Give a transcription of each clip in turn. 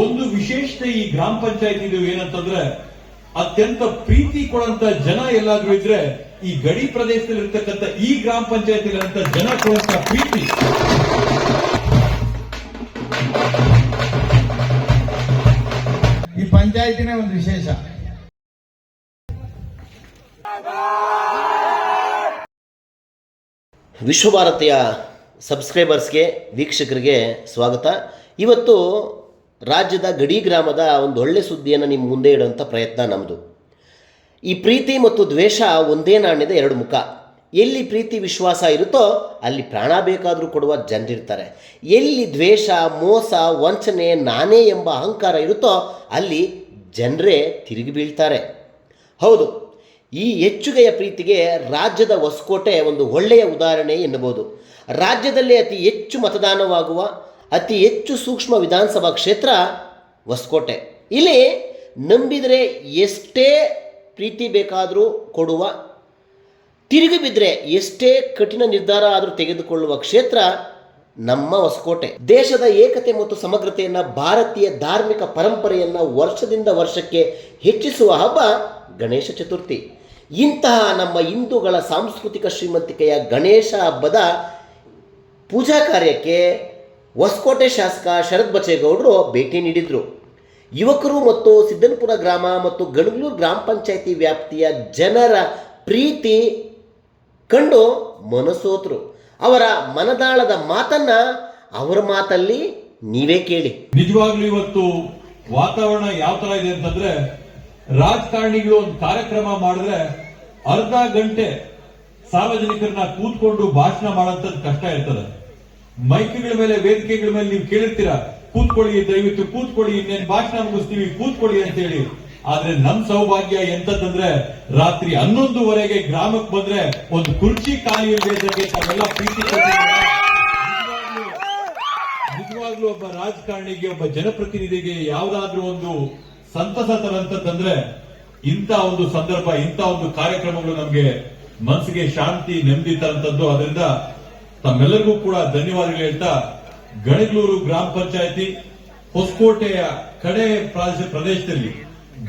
ಒಂದು ವಿಶೇಷತೆ ಈ ಗ್ರಾಮ ಪಂಚಾಯತ್ ಏನಂತಂದ್ರೆ ಅತ್ಯಂತ ಪ್ರೀತಿ ಕೊಡಂತ ಜನ ಎಲ್ಲಾದ್ರೂ ಇದ್ರೆ ಈ ಗಡಿ ಪ್ರದೇಶದಲ್ಲಿ ಇರ್ತಕ್ಕಂಥ ಈ ಗ್ರಾಮ ಪಂಚಾಯತ್ ಜನ ಕೊಡಂತ ಪ್ರೀತಿ. ಈ ಪಂಚಾಯತಿನೇ ಒಂದು ವಿಶೇಷ. ವಿಶ್ವಭಾರತಿಯ ಸಬ್ಸ್ಕ್ರೈಬರ್ಸ್ಗೆ, ವೀಕ್ಷಕರಿಗೆ ಸ್ವಾಗತ. ಇವತ್ತು ರಾಜ್ಯದ ಗಡಿ ಗ್ರಾಮದ ಒಂದು ಒಳ್ಳೆ ಸುದ್ದಿಯನ್ನು ನಿಮ್ಮ ಮುಂದೆ ಇಡುವಂಥ ಪ್ರಯತ್ನ ನಮ್ಮದು ಈ ಪ್ರೀತಿ ಮತ್ತು ದ್ವೇಷ ಒಂದೇ ನಾಣ್ಯದ ಎರಡು ಮುಖ. ಎಲ್ಲಿ ಪ್ರೀತಿ ವಿಶ್ವಾಸ ಇರುತ್ತೋ ಅಲ್ಲಿ ಪ್ರಾಣ ಬೇಕಾದರೂ ಕೊಡುವ ಜನರಿರ್ತಾರೆ. ಎಲ್ಲಿ ದ್ವೇಷ, ಮೋಸ, ವಂಚನೆ, ನಾನೇ ಎಂಬ ಅಹಂಕಾರ ಇರುತ್ತೋ ಅಲ್ಲಿ ಜನರೇ ತಿರುಗಿ ಬೀಳ್ತಾರೆ. ಹೌದು, ಈ ಹೆಚ್ಚುಗೆಯ ಪ್ರೀತಿಗೆ ರಾಜ್ಯದ ಹೊಸಕೋಟೆ ಒಂದು ಒಳ್ಳೆಯ ಉದಾಹರಣೆ ಎನ್ನಬಹುದು. ರಾಜ್ಯದಲ್ಲೇ ಅತಿ ಹೆಚ್ಚು ಮತದಾನವಾಗುವ ಅತಿ ಹೆಚ್ಚು ಸೂಕ್ಷ್ಮ ವಿಧಾನಸಭಾ ಕ್ಷೇತ್ರ ಹೊಸಕೋಟೆ. ಇಲ್ಲಿ ನಂಬಿದರೆ ಎಷ್ಟೇ ಪ್ರೀತಿ ಬೇಕಾದರೂ ಕೊಡುವ, ತಿರುಗಿ ಬಿದ್ದರೆ ಎಷ್ಟೇ ಕಠಿಣ ನಿರ್ಧಾರ ಆದರೂ ತೆಗೆದುಕೊಳ್ಳುವ ಕ್ಷೇತ್ರ ನಮ್ಮ ಹೊಸಕೋಟೆ. ದೇಶದ ಏಕತೆ ಮತ್ತು ಸಮಗ್ರತೆಯನ್ನು ಭಾರತೀಯ ಧಾರ್ಮಿಕ ಪರಂಪರೆಯನ್ನು ವರ್ಷದಿಂದ ವರ್ಷಕ್ಕೆ ಹೆಚ್ಚಿಸುವ ಹಬ್ಬ ಗಣೇಶ ಚತುರ್ಥಿ. ಇಂತಹ ನಮ್ಮ ಹಿಂದೂಗಳ ಸಾಂಸ್ಕೃತಿಕ ಶ್ರೀಮಂತಿಕೆಯ ಗಣೇಶ ಹಬ್ಬದ ಪೂಜಾ ಕಾರ್ಯಕ್ಕೆ ಹೊಸಕೋಟೆ ಶಾಸಕ ಶರತ್ ಬಚ್ಚೇಗೌಡರು ಭೇಟಿ ನೀಡಿದರು. ಯುವಕರು ಮತ್ತು ಸಿದ್ದನಪುರ ಗ್ರಾಮ ಮತ್ತು ಗಣಗಲೂರು ಗ್ರಾಮ ಪಂಚಾಯಿತಿ ವ್ಯಾಪ್ತಿಯ ಜನರ ಪ್ರೀತಿ ಕಂಡು ಮನಸೋತರು ಅವರ ಮನದಾಳದ ಮಾತನ್ನ ಅವರ ಮಾತಲ್ಲಿ ನೀವೇ ಕೇಳಿ. ನಿಜವಾಗ್ಲೂ ಇವತ್ತು ವಾತಾವರಣ ಯಾವ ತರ ಇದೆ ಅಂತಂದ್ರೆ ರಾಜಕಾರಣಿಗಳು ಒಂದು ಕಾರ್ಯಕ್ರಮ ಮಾಡಿದ್ರೆ ಅರ್ಧ ಗಂಟೆ ಸಾರ್ವಜನಿಕರನ್ನ ಕೂತ್ಕೊಂಡು ಭಾಷಣ ಮಾಡೋಂಥದ್ದು ಕಷ್ಟ ಇರ್ತದೆ. ಮೈಕ್ಗಳ ಮೇಲೆ, ವೇದಿಕೆಗಳ ಮೇಲೆ ನೀವು ಕೇಳಿರ್ತೀರಾ, ಕೂತ್ಕೊಳ್ಳಿ, ದಯವಿಟ್ಟು ಕೂತ್ಕೊಳ್ಳಿ, ಇನ್ನೇನ್ ಭಾಷಣ ಮುಗಿಸ್ತೀವಿ, ಕೂತ್ಕೊಳ್ಳಿ ಅಂತ ಹೇಳಿ. ಆದ್ರೆ ನಮ್ ಸೌಭಾಗ್ಯ ಎಂತದಂದ್ರೆ ರಾತ್ರಿ ಹನ್ನೊಂದುವರೆಗೆ ಗ್ರಾಮಕ್ಕೆ ಬಂದ್ರೆ ಒಂದು ಕುರ್ಚಿ ಖಾಲಿ ಇಲ್ಲದೆ ತಾವೆಲ್ಲ ಪ್ರೀತಿ ನಿಜವಾಗ್ಲೂ ಒಬ್ಬ ರಾಜಕಾರಣಿಗೆ, ಒಬ್ಬ ಜನಪ್ರತಿನಿಧಿಗೆ ಯಾವ್ದಾದ್ರೂ ಒಂದು ಸಂತಸ ತರಂತಂದ್ರೆ ಇಂಥ ಒಂದು ಸಂದರ್ಭ, ಇಂಥ ಒಂದು ಕಾರ್ಯಕ್ರಮಗಳು ನಮ್ಗೆ ಮನಸ್ಸಿಗೆ ಶಾಂತಿ, ನೆಮ್ಮದಿ ತರಂತದ್ದು. ಅದರಿಂದ ತಮ್ಮೆಲ್ಲರಿಗೂ ಕೂಡ ಧನ್ಯವಾದಗಳು ಹೇಳ್ತಾ ಗಣಗಳೂರು ಗ್ರಾಮ ಪಂಚಾಯತಿ ಹೊಸಕೋಟೆಯ ಕಡೆ ಪ್ರದೇಶದಲ್ಲಿ,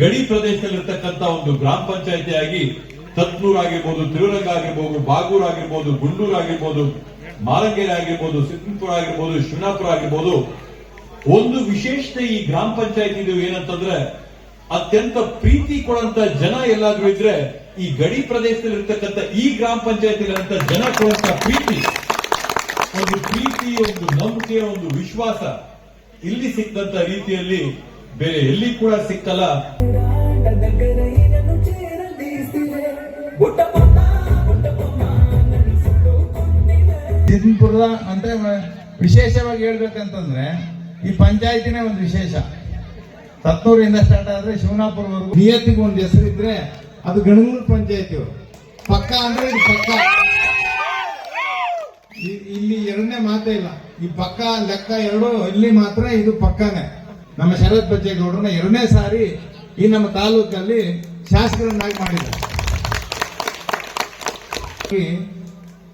ಗಡಿ ಪ್ರದೇಶದಲ್ಲಿರ್ತಕ್ಕಂಥ ಒಂದು ಗ್ರಾಮ ಪಂಚಾಯಿತಿ ಆಗಿ ತತ್ನೂರ್ ಆಗಿರ್ಬೋದು ತಿರುರಂಗ ಆಗಿರ್ಬೋದು, ಬಾಗೂರ್ ಆಗಿರ್ಬೋದು, ಗುಂಡೂರ್ ಆಗಿರ್ಬೋದು, ಮಾಲಂಗೇರಿ ಆಗಿರ್ಬೋದು ಸಿದ್ದಪುರ ಆಗಿರ್ಬೋದು, ಶಿವನಾಪುರ ಆಗಿರ್ಬೋದು, ಒಂದು ವಿಶೇಷತೆ ಈ ಗ್ರಾಮ ಪಂಚಾಯತ್ ಏನಂತಂದ್ರೆ ಅತ್ಯಂತ ಪ್ರೀತಿ ಕೊಡಂತ ಜನ ಎಲ್ಲಾದ್ರೂ ಇದ್ರೆ ಈ ಗಡಿ ಪ್ರದೇಶದಲ್ಲಿ ಇರ್ತಕ್ಕಂಥ ಈ ಗ್ರಾಮ ಪಂಚಾಯತಿಗಳಂತ ಜನ ಕೊಡಂತ ಪ್ರೀತಿ. ಒಂದು ಪ್ರೀತಿ, ಒಂದು ನಂಬಿಕೆ, ಒಂದು ವಿಶ್ವಾಸ ಇಲ್ಲಿ ಸಿಕ್ಕಂತ ರೀತಿಯಲ್ಲಿ ಬೇರೆ ಎಲ್ಲಿ ಕೂಡ ಸಿಕ್ಕಲ್ಲ. ಸಿದ್ಧಪುರದ ಅಂತ ವಿಶೇಷವಾಗಿ ಹೇಳ್ಬೇಕಂತಂದ್ರೆ ಈ ಪಂಚಾಯತಿನೇ ಒಂದು ವಿಶೇಷ. ಸತ್ನೂರಿಂದ ಸ್ಟಾರ್ಟ್ ಆದ್ರೆ ಶಿವನಾಪುರವರೆಗೂ. ನಿಯತ್ತಿಗೆ ಒಂದು ಹೆಸರಿದ್ರೆ ಅದು ಗಣಗೂರು ಪಂಚಾಯತಿ ಪಕ್ಕ ಅಂದ್ರೆ ಇದು ಪಕ್ಕ. ಇಲ್ಲಿ ಎರಡನೇ ಮಾತೇ ಇಲ್ಲ. ಈ ಪಕ್ಕ, ಲೆಕ್ಕ ಎರಡು, ಇಲ್ಲಿ ಮಾತ್ರ ಇದು ಪಕ್ಕನೇ. ನಮ್ಮ ಶರತ್ ಬಚ್ಚೇಗೌಡರನ್ನ ಎರಡನೇ ಸಾರಿ ಈ ನಮ್ಮ ತಾಲೂಕಲ್ಲಿ ಶಾಸಕರನ್ನಾಗಿ ಮಾಡಿದ್ದಾರೆ.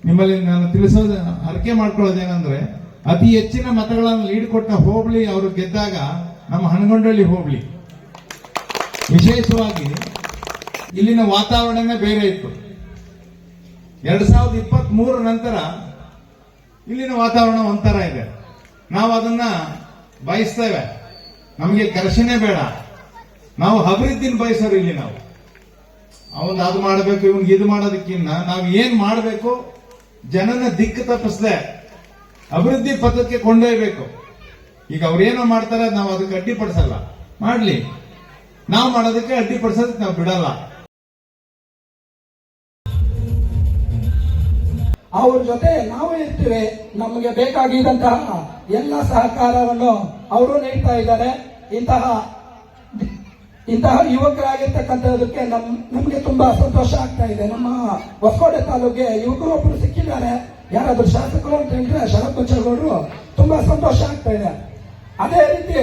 ನಿಮ್ಮಲ್ಲಿ ನಾನು ತಿಳಿಸೋದು ಅರಕೆ ಮಾಡ್ಕೊಳ್ಳೋದೇನಂದ್ರೆ, ಅತಿ ಹೆಚ್ಚಿನ ಮತಗಳನ್ನು ಲೀಡ್ ಕೊಟ್ಟ ಹೋಬಳಿ ಅವರು ಗೆದ್ದಾಗ ನಮ್ಮ ಹನಗೊಂಡಳ್ಳಿ ಹೋಬಳಿ. ವಿಶೇಷವಾಗಿ ಇಲ್ಲಿನ ವಾತಾವರಣನೇ ಬೇರೆ ಇತ್ತು. ಎರಡ್ ಸಾವಿರದ ಇಪ್ಪತ್ತ್ ಮೂರ ನಂತರ ಇಲ್ಲಿನ ವಾತಾವರಣ ಒಂಥರ ಇದೆ. ನಾವು ಅದನ್ನ ಬಯಸ್ತೇವೆ. ನಮಗೆ ಘರ್ಷಣೆ ಬೇಡ. ನಾವು ಅಭಿವೃದ್ಧಿನ ಬಯಸೋರು ಇಲ್ಲಿ ನಾವು. ಅವನ್ ಅದು ಮಾಡಬೇಕು, ಇವನ್ಗೆ ಇದು ಮಾಡೋದಕ್ಕಿನ್ನ ನಾವು ಏನ್ ಮಾಡಬೇಕು, ಜನನ ದಿಕ್ಕು ತಪ್ಪಿಸ್ದೆ. ಅಭಿವೃದ್ಧಿ ಪಥಕ್ಕೆ ಕೊಂಡೊಯ್ಬೇಕು ಈಗ ಅವ್ರೇನೋ ಮಾಡ್ತಾರೆ, ನಾವು ಅದಕ್ಕೆ ಅಡ್ಡಿಪಡಿಸಲ್ಲ ಮಾಡ್ಲಿ. ನಾವು ಮಾಡೋದಕ್ಕೆ ಅಡ್ಡಿಪಡಿಸೋದಕ್ಕೆ ನಾವು ಬಿಡಲ್ಲ. ಅವ್ರ ಜೊತೆ ನಾವು ಇರ್ತೀವಿ. ನಮಗೆ ಬೇಕಾಗಿದ್ದಂತಹ ಎಲ್ಲ ಸಹಕಾರವನ್ನು ಅವರು ನೀಡ್ತಾ ಇದ್ದಾರೆ. ಇಂತಹ ಇಂತಹ ಯುವಕರಾಗಿರ್ತಕ್ಕಂಥದಕ್ಕೆ ನಮ್, ನಮಗೆ ತುಂಬಾ ಸಂತೋಷ ಆಗ್ತಾ ಇದೆ. ನಮ್ಮ ಹೊಸಕೋಟೆ ತಾಲೂಕಿಗೆ ಯುವಕರು ಒಬ್ಬರು ಸಿಕ್ಕಿದ್ದಾರೆ. ಯಾರಾದ್ರೂ ಶಾಸಕರು ಅಂತ ಹೇಳಿದ್ರೆ ಶರತ್ ಬಚ್ಚೇಗೌಡರು ತುಂಬಾ ಸಂತೋಷ ಆಗ್ತಾ ಇದೆ. ಅದೇ ರೀತಿ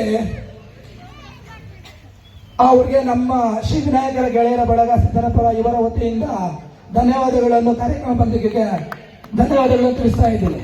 ಅವ್ರಿಗೆ ನಮ್ಮ ಶ್ರೀ ವಿನಾಯಕರ ಗೆಳೆಯರ ಬಳಗ ಸಿದ್ದನಪುರ ಇವರ ವತಿಯಿಂದ ಧನ್ಯವಾದಗಳನ್ನು ಕಾರ್ಯಕ್ರಮ ಬಂದಿಗೆ ಧನ್ಯವಾದಗಳನ್ನು ತಿಳಿಸ್ತಾ ಇದ್ದೀನಿ